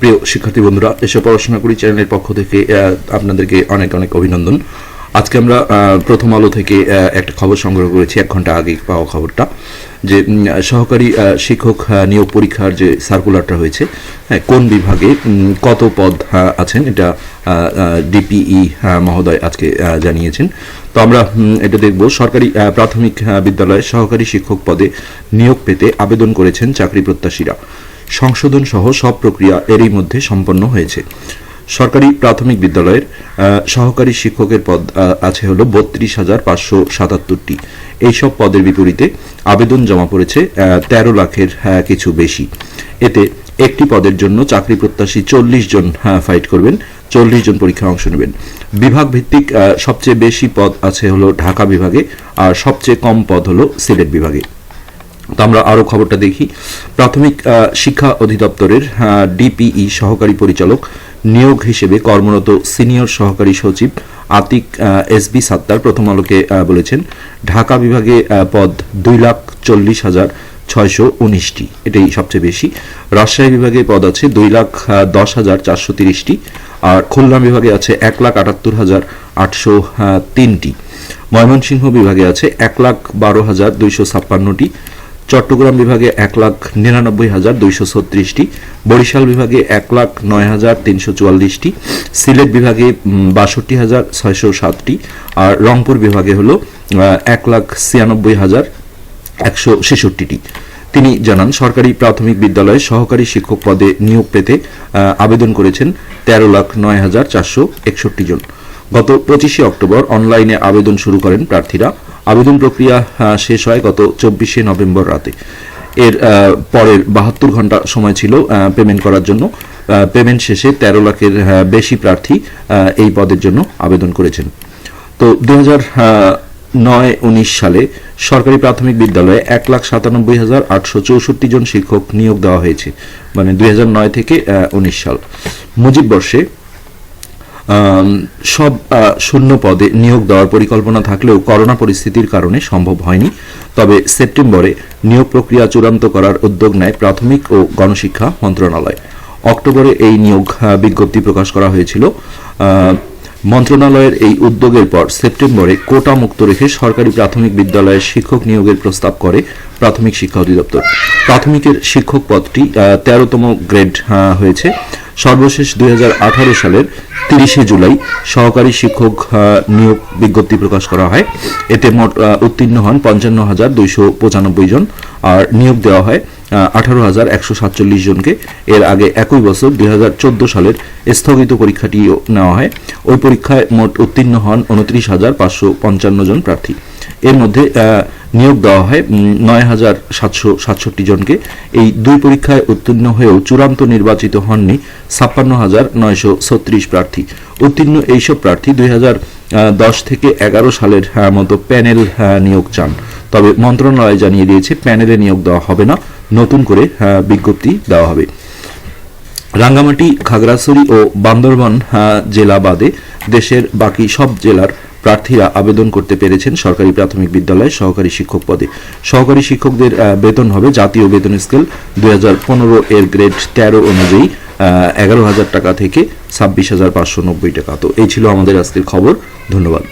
প্রিয় শিক্ষার্থী বন্ধুরা এসে পড়াশোনা করি চ্যানেলের পক্ষ থেকে আপনাদেরকে অনেক অনেক অভিনন্দন। আজকে আমরা প্রথম আলো থেকে একটা খবর সংগ্রহ করেছি এক ঘণ্টা আগে পাওয়া খবরটা যে সহকারী শিক্ষক নিয়োগ পরীক্ষার যে সার্কুলারটা হয়েছে হ্যাঁ, কোন বিভাগে কত পদ আছেন এটা ডিপিই মহোদয় আজকে জানিয়েছেন। তো আমরা এটা দেখব সরকারি প্রাথমিক বিদ্যালয়ে সহকারী শিক্ষক পদে নিয়োগ পেতে আবেদন করেছেন চাকরি প্রত্যাশীরা। সংশোধন সহ সব প্রক্রিয়া এরই মধ্যে সম্পন্ন হয়েছে। সরকারি প্রাথমিক বিদ্যালয়ের সহকারী শিক্ষকের পদ আছে হলো বত্রিশ হাজার পাঁচশো সাতাত্তরটি। এইসব পদের বিপরীতে আবেদন জমা পড়েছে তেরো লাখের কিছু বেশি। এতে একটি পদের জন্য চাকরি প্রত্যাশী চল্লিশ জন ফাইট করবেন, চল্লিশ জন পরীক্ষায় অংশ নেবেন। বিভাগ ভিত্তিক সবচেয়ে বেশি পদ আছে হলো ঢাকা বিভাগে, আর সবচেয়ে কম পদ হলো সিলেট বিভাগে। তো আমরা আরও খবরটা দেখি। প্রাথমিক শিক্ষা অধিদপ্তরের ডিপিই সহকারী পরিচালক নিয়োগ হিসেবে কর্মরত সিনিয়র সহকারী সচিব আতিক এসবি সাত্তার প্রথম আলোকে বলেছেন, ঢাকা বিভাগে পদ দুই লাখ চল্লিশ হাজার ছয়শো উনিশটি। এটাই সবচেয়ে বেশি। রাজশাহী বিভাগে পদ আছে দুই লাখ দশ হাজার চারশো তিরিশটি। আর খুলনা বিভাগে আছে এক লাখ আটাত্তর হাজার আটশো তিনটি। ময়মনসিংহ বিভাগে আছে এক লাখ বারো হাজার দুইশো ছাপ্পান্নটি। চট্টগ্রাম বিভাগে এক লাখ নিরানব্বই হাজার দুইশো ছত্রিশটি, বরিশাল বিভাগে এক লাখ নয় হাজার তিনশো চুয়াল্লিশটি, সিলেট বিভাগে বাষট্টি হাজার ছয়শো সাতটি আর রংপুর বিভাগে হলো এক লাখ ছিয়ানব্বই হাজার একশো ছেষট্টিটি। তিনি জানান, সরকারি প্রাথমিক বিদ্যালয়ে সহকারী শিক্ষক পদে নিয়োগ পেতে আবেদন করেছেন তেরো লাখ নয় হাজার চারশো একষট্টি জন। গত পঁচিশে অক্টোবর অনলাইনে আবেদন শুরু করেন প্রার্থীরা। আবেদন প্রক্রিয়া শেষ হয় গত চব্বিশে নভেম্বর রাতে। এর পরের বাহাত্তর ঘণ্টা সময় ছিল পেমেন্ট করার জন্য। পেমেন্ট শেষে তেরো লাখের বেশি প্রার্থী এই পদের জন্য আবেদন করেছেন। তো হাজার নয়, উনিশ সালে সরকারি প্রাথমিক বিদ্যালয়ে এক লাখ সাতানব্বই হাজার আটশো চৌষট্টি জন শিক্ষক নিয়োগ দেওয়া হয়েছে মানে দুই নয় থেকে উনিশ সাল। মুজিব বর্ষে সব শূন্য পদে নিয়োগ দেওয়ার পরিকল্পনা থাকলেও করোনা পরিস্থিতির কারণে সম্ভব হয়নি। তবে সেপ্টেম্বরে নিয়োগ প্রক্রিয়া চূড়ান্ত করার উদ্যোগ নেয় প্রাথমিক ও গণশিক্ষা মন্ত্রণালয়। অক্টোবরে এই নিয়োগ বিজ্ঞপ্তি প্রকাশ করা হয়েছিল। মন্ত্রণালয়ের এই উদ্যোগের পর সেপ্টেম্বরে কোটা মুক্ত রেখে সরকারি প্রাথমিক বিদ্যালয়ে শিক্ষক নিয়োগের প্রস্তাব করে প্রাথমিক শিক্ষা অধিদপ্তর। প্রাথমিকের শিক্ষক পদটি তেরোতম গ্রেড হয়েছে। সর্বশেষ দুই হাজার আঠারো সালের তিরিশে জুলাই সহকারী শিক্ষক নিয়োগ বিজ্ঞপ্তি প্রকাশ করা হয়। এতে মোট উত্তীর্ণ হন পঞ্চান্ন হাজার দুইশো পঁচানব্বই জন। আর নিয়োগ দেওয়া হয় আঠারো হাজার একশো সাতচল্লিশ জনকে। এর আগে একই বছর দুই হাজার চোদ্দ সালের স্থগিত পরীক্ষাটিও নেওয়া হয়। ওই পরীক্ষায় মোট উত্তীর্ণ হন উনত্রিশ হাজার পাঁচশো পঞ্চান্ন জন প্রার্থী। এর মধ্যে নিয়োগ দেওয়া হয় নয় হাজার সাতশো সাতষট্টি জনকে। এই দুই পরীক্ষায় উত্তীর্ণ হয়েও চূড়ান্ত নির্বাচিত হননি ছাপ্পান্ন হাজার নয়শো প্রার্থী। উত্তীর্ণ এইসব প্রার্থী দুই হাজার দশ থেকে এগারো সালের মতো প্যানেল নিয়োগ চান। তবে মন্ত্রণালয় জানিয়ে দিয়েছে, প্যানেলে নিয়োগ দেওয়া হবে না। নতুন করে বিজ্ঞপ্তি দেওয়া হবে। রাঙ্গামাটি, খাগড়াছড়ি ও বান্দরবান জেলা বাদে দেশের বাকি সব জেলার প্রার্থীরা আবেদন করতে পেরেছেন সরকারি প্রাথমিক বিদ্যালয়ে সহকারী শিক্ষক পদে। সহকারী শিক্ষকদের বেতন হবে জাতীয় বেতন স্কেল দু হাজার পনেরো এর গ্রেড তেরো অনুযায়ী এগারো হাজার টাকা থেকে ছাব্বিশ হাজার পাঁচশো নব্বই টাকা। তো এই ছিল আমাদের আজকের খবর। ধন্যবাদ।